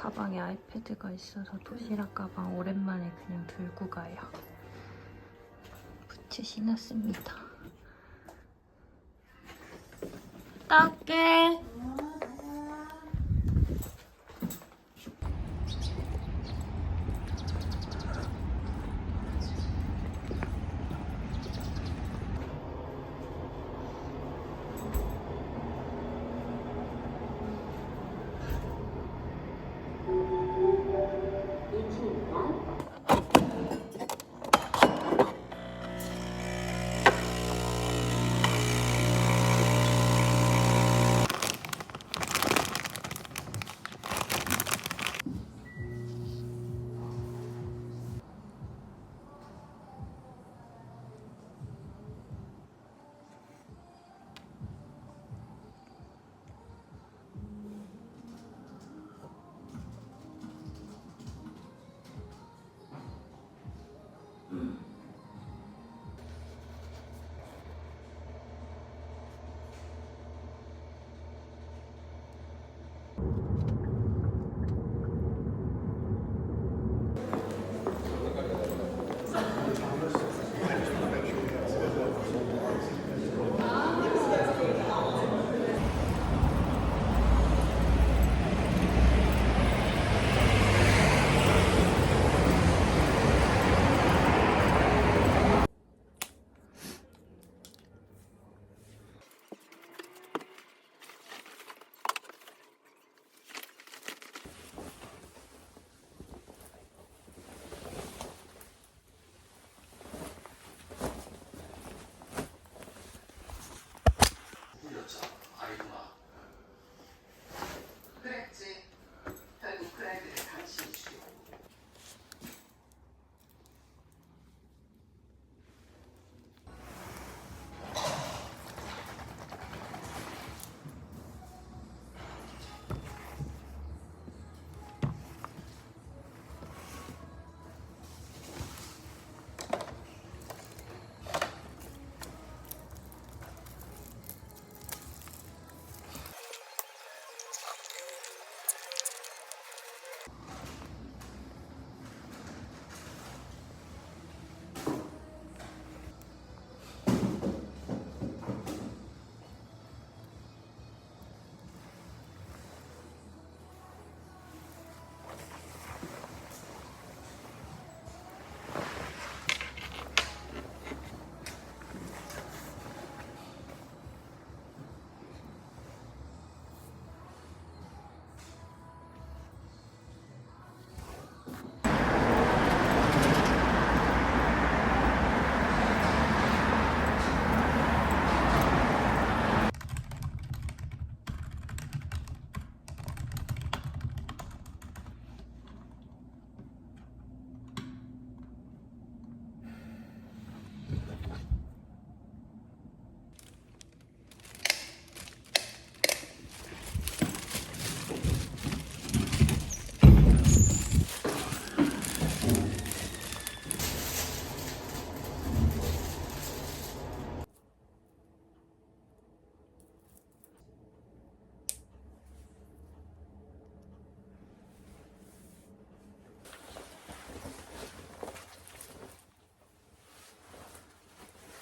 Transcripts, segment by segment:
가방에 아이패드가 있어서 도시락 가방 오랜만에 그냥 들고 가요. 부츠 신었습니다. 따게.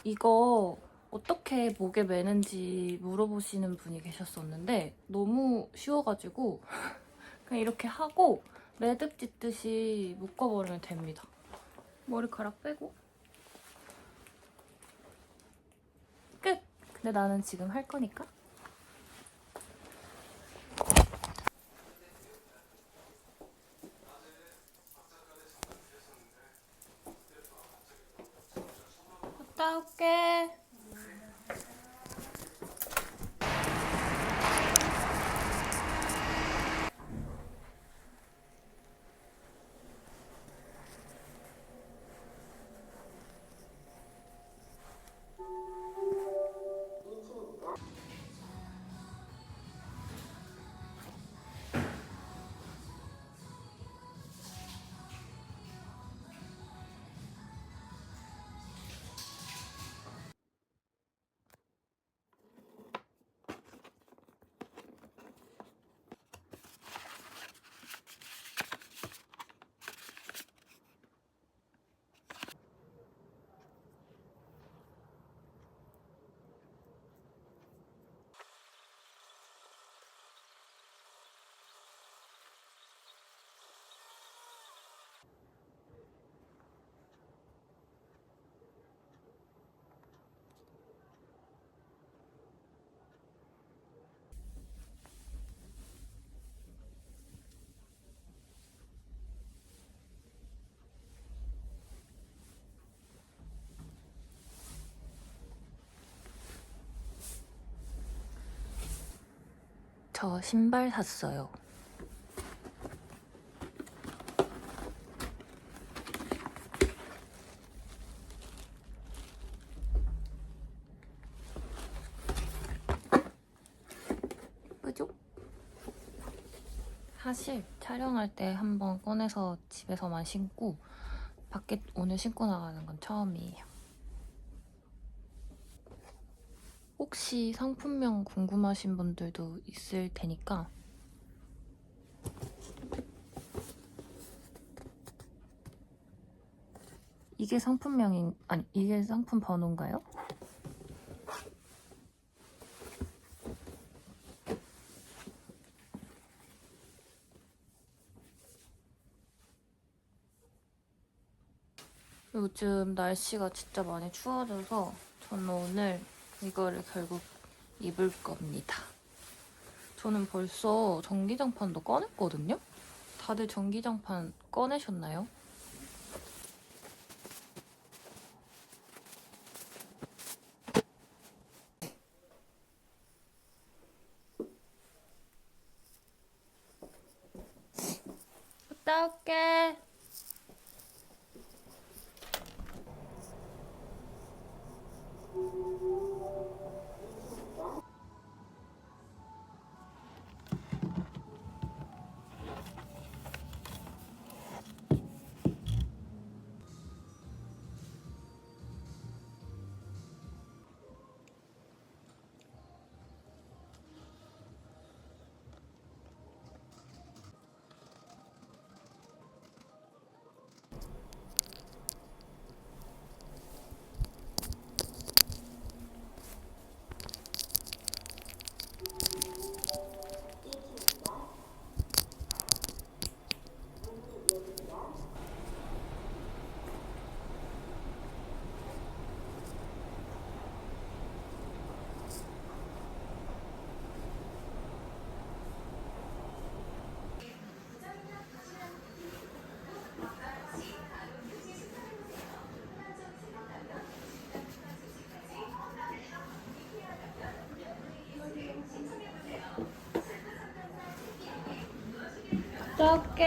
이거 어떻게 목에 매는지 물어보시는 분이 계셨었는데 너무 쉬워가지고 그냥 이렇게 하고 매듭 짓듯이 묶어버리면 됩니다. 머리카락 빼고 끝! 근데 나는 지금 할 거니까 갔다 올게. 저 신발 샀어요. 예쁘죠? 사실 촬영할 때 한번 꺼내서 집에서만 신고 밖에 오늘 신고 나가는 건 처음이에요. 혹시 상품명 궁금하신 분들도 있을 테니까 이게 상품명인 아니 이게 상품 번호인가요? 요즘 날씨가 진짜 많이 추워져서 저는 오늘 이거를 결국 입을 겁니다. 저는 벌써 전기장판도 꺼냈거든요? 다들 전기장판 꺼내셨나요? 올게.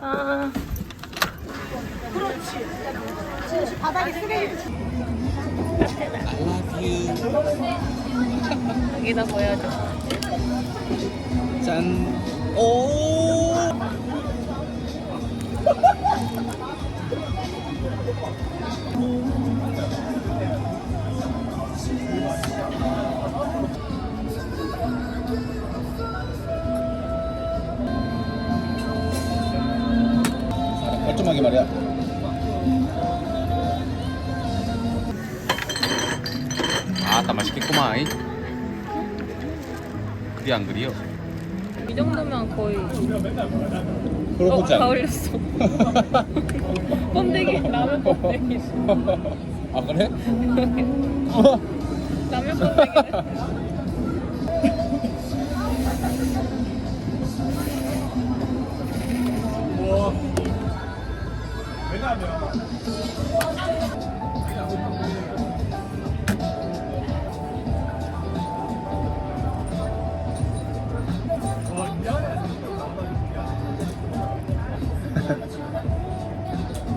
아. 바닥에 쓰레기 여기다 보여줘. 짠. 오. 깔끔하게 말이야. 아따 맛있겠구만. 이. 그리 안 그리요? 이 정도면 거의. 그러고 다 올렸어. 번데기, 라면 번데기. 아 그래? 라면 번데기를.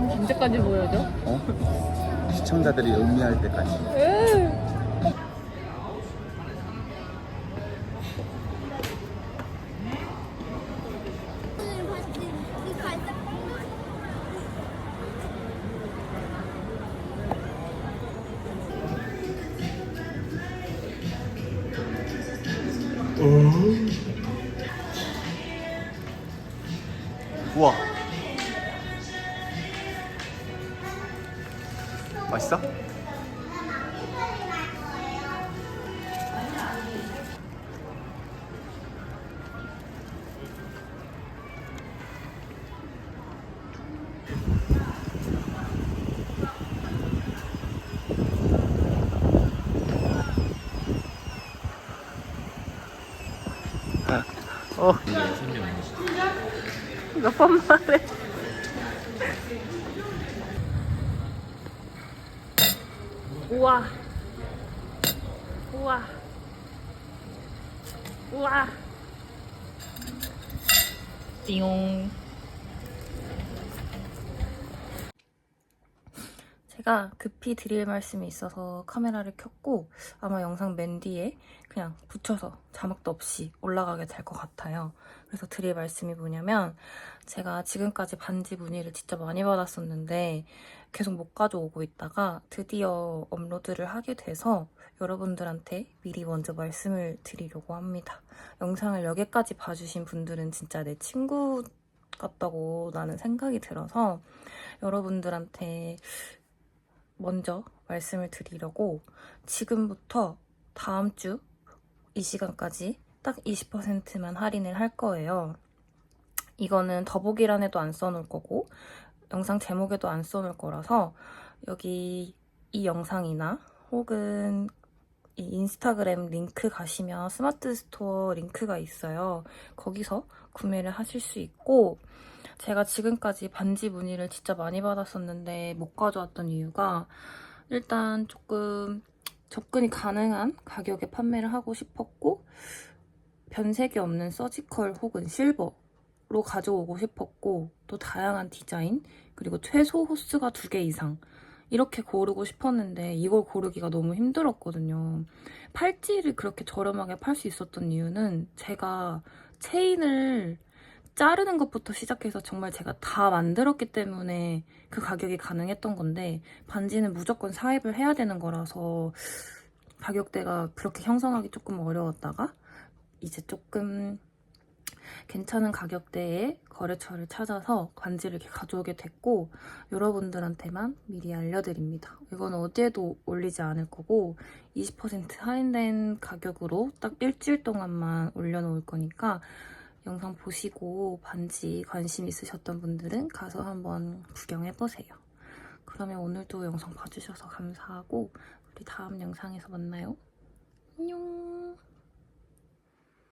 언제까지 보여줘? 어? 시청자들이 음미할 때까지. 우와. 맛있어? 우와. 우와. 우와. 띠용. 제가 급히 드릴 말씀이 있어서 카메라를 켰고 아마 영상 맨 뒤에 그냥 붙여서 자막도 없이 올라가게 될 것 같아요. 그래서 드릴 말씀이 뭐냐면 제가 지금까지 반지 문의를 진짜 많이 받았었는데 계속 못 가져오고 있다가 드디어 업로드를 하게 돼서 여러분들한테 미리 먼저 말씀을 드리려고 합니다. 영상을 여기까지 봐주신 분들은 진짜 내 친구 같다고 나는 생각이 들어서 여러분들한테 먼저 말씀을 드리려고 지금부터 다음 주 이 시간까지 딱 20%만 할인을 할 거예요. 이거는 더보기란에도 안 써놓을 거고 영상 제목에도 안 써놓을 거라서 여기 이 영상이나 혹은 이 인스타그램 링크 가시면 스마트 스토어 링크가 있어요. 거기서 구매를 하실 수 있고 제가 지금까지 반지 문의를 진짜 많이 받았었는데 못 가져왔던 이유가 일단 조금 접근이 가능한 가격에 판매를 하고 싶었고 변색이 없는 서지컬 혹은 실버로 가져오고 싶었고 또 다양한 디자인 그리고 최소 호수가 두 개 이상 이렇게 고르고 싶었는데 이걸 고르기가 너무 힘들었거든요. 팔찌를 그렇게 저렴하게 팔 수 있었던 이유는 제가 체인을 자르는 것부터 시작해서 정말 제가 다 만들었기 때문에 그 가격이 가능했던 건데 반지는 무조건 사입을 해야 되는 거라서 가격대가 그렇게 형성하기 조금 어려웠다가 이제 조금 괜찮은 가격대의 거래처를 찾아서 반지를 이렇게 가져오게 됐고 여러분들한테만 미리 알려드립니다. 이건 어디에도 올리지 않을 거고 20% 할인된 가격으로 딱 일주일 동안만 올려놓을 거니까 영상 보시고 반지 관심 있으셨던 분들은 가서 한번 구경해보세요. 그러면 오늘도 영상 봐주셔서 감사하고 우리 다음 영상에서 만나요. 안녕